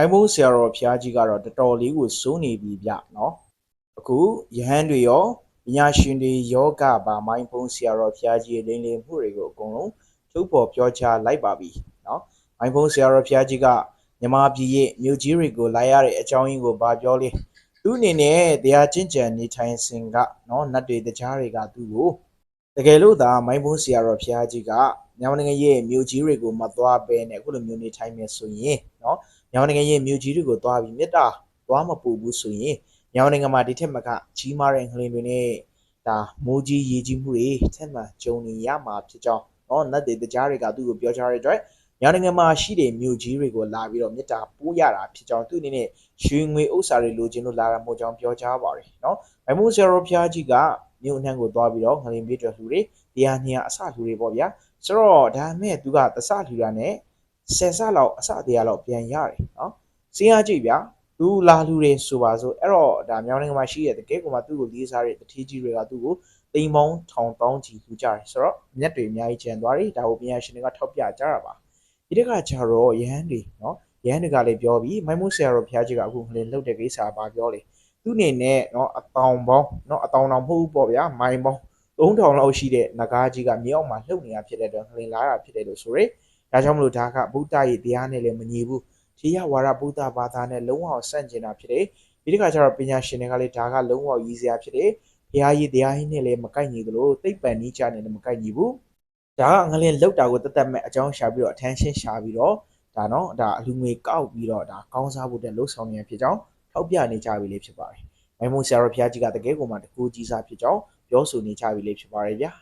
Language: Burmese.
မိုင်းဘုံဆရာတော်ဘုရားကြီးကတော့တော်တော်လေးကိုစိုးနေပြီဗျနော်အခုယဟန်တွေရောပညာရှင်တွေယောဂပါမိုင်းဘုံဆရာတော်ဘုရားကြီးရဲ့လိမ့်လည်မှုတွေကိုအကုန်လုံးထုတ်ပေါ်ပြောကြားလိုက်ပါပြီနော်မိုင်းဘုံဆရာတော်ဘုရားကြီးကမြမပြည်ရဲ့မြို့ကြီးတွေကိုလာရတဲ့အကြောင်းရင်းကိုဗာပြောလေးသူအနေနဲ့တရားကျင့်ကြံနေထိုင်စဉ်ကနော်နတ်တွေတကြားတွေကသူ့ကို တကယ်လို့သာမိုင်းဘုန်းဆရာတော်ဘုရားကြီးကမြန်မာနိုင်ငံရဲ့မြို့ကြီးတွေကိုမသွားဘဲနဲ့အခုလိုမျိုးနေထိုင်မယ်ဆိုရင်เนาะမြန်မာနိုင်ငံရဲ့မြို့ကြီးတွေကိုသွားပြီးမေတ္တာသွားမပူဘူးဆိုရင်မြန်မာနိုင်ငံမှာဒီထက်မကကြီးမားတဲ့ငလင်တွေနဲ့ဒါမိုးကြီးရေကြီးမှုတွေထက်မှကြုံနေရမှာဖြစ်ကြောင်းเนาะနတ်တွေတကြားတွေကသူ့ကိုပြောချတဲ့အတွက်မြန်မာနိုင်ငံမှာရှိတဲ့မြို့ကြီးတွေကိုလာပြီးတော့မေတ္တာပို့ရတာဖြစ်ကြောင်းသူအနေနဲ့ရွှေငွေဥစ္စာတွေလိုချင်လို့လာတာမို့ကြောင်းပြောကြားပါတယ်เนาะမိုင်းဘုန်းဆရာတော်ဘုရားကြီးက မြို့အနှံ့ကိုသွားပြီးတော့ငလင်ပြေးတော်လူတွေတရားနှစ်ရာအစလူတွေပေါ့ဗျာဆိုတော့ဒါမဲ့သူကတစလူတာနဲ့ဆယ်ဆလောက်အစတရားလောက်ပြန်ရတယ်နော်စဉ်းစားကြည့်ဗျာသူလာလူတွေဆိုပါဆိုအဲ့တော့ဒါမြောင်းနိုင်ငံမှာရှိတဲ့တကယ်ကိုမှသူ့ကိုလေးစားတဲ့တတိကြီးတွေကသူ့ကိုတိမ်ပေါင်းထောင်တောင်းချီလူကြတယ်ဆိုတော့မျက်တွေအများကြီးကျန်သွားတယ်ဒါကိုပညာရှင်တွေကထောက်ပြကြတာပါဒီတက်ကကျတော့ယဟန်တွေနော်ယဟန်တွေကလည်းပြောပြီးမိုင်းမိုးဆရာတော်ဘုရားကြီးကအခုငလင်လှုပ်တဲ့ကိစ္စပါပြောလေ သူအနေနဲ့နော်အတောင်ပေါင်းနော်အတောင်တောင်မဟုတ်ဘူးပေါ့ဗျာမိုင်းပေါင်း3000လောက်ရှိတဲ့နဂါးကြီးကမြေအောက်မှာလှုပ်နေတာဖြစ်တဲ့အတွက်ငလင်လာတာဖြစ်တယ်လို့ဆိုရယ်ဒါကြောင့်မလို့ဒါကဗုဒ္ဓရဲ့တရားနဲ့လည်းမညီဘူးထေရဝါဒဗုဒ္ဓဘာသာနဲ့လုံးဝဆန့်ကျင်တာဖြစ်တယ်ဒီတစ်ခါကျတော့ပညာရှင်တွေကလည်းဒါကလုံးဝရည်စရာဖြစ်တယ်ဘုရားကြီးတရားကြီးနဲ့လည်းမကိုက်ညီသလိုသိပ္ပံနိကျနဲ့လည်းမကိုက်ညီဘူးဒါကငလင်လှုပ်တာကိုတသက်မဲ့အကြောင်းရှာပြီးတော့ attention ရှာပြီးတော့ဒါနော်ဒါအလူငွေကောက်ပြီးတော့ဒါကောင်းစားဖို့တဲ့လှုပ်ဆောင်နေရဖြစ်ကြောင်း ထောက်ပြနေကြပြီလေဖြစ်ပါတယ်မိုင်းမုံဆရာတော်ဘုရားကြီးကတကယ်ကိုမှတကူကြီးစားဖြစ်ကြောင်းပြောဆိုနေကြပြီလေဖြစ်ပါတယ်ဗျာ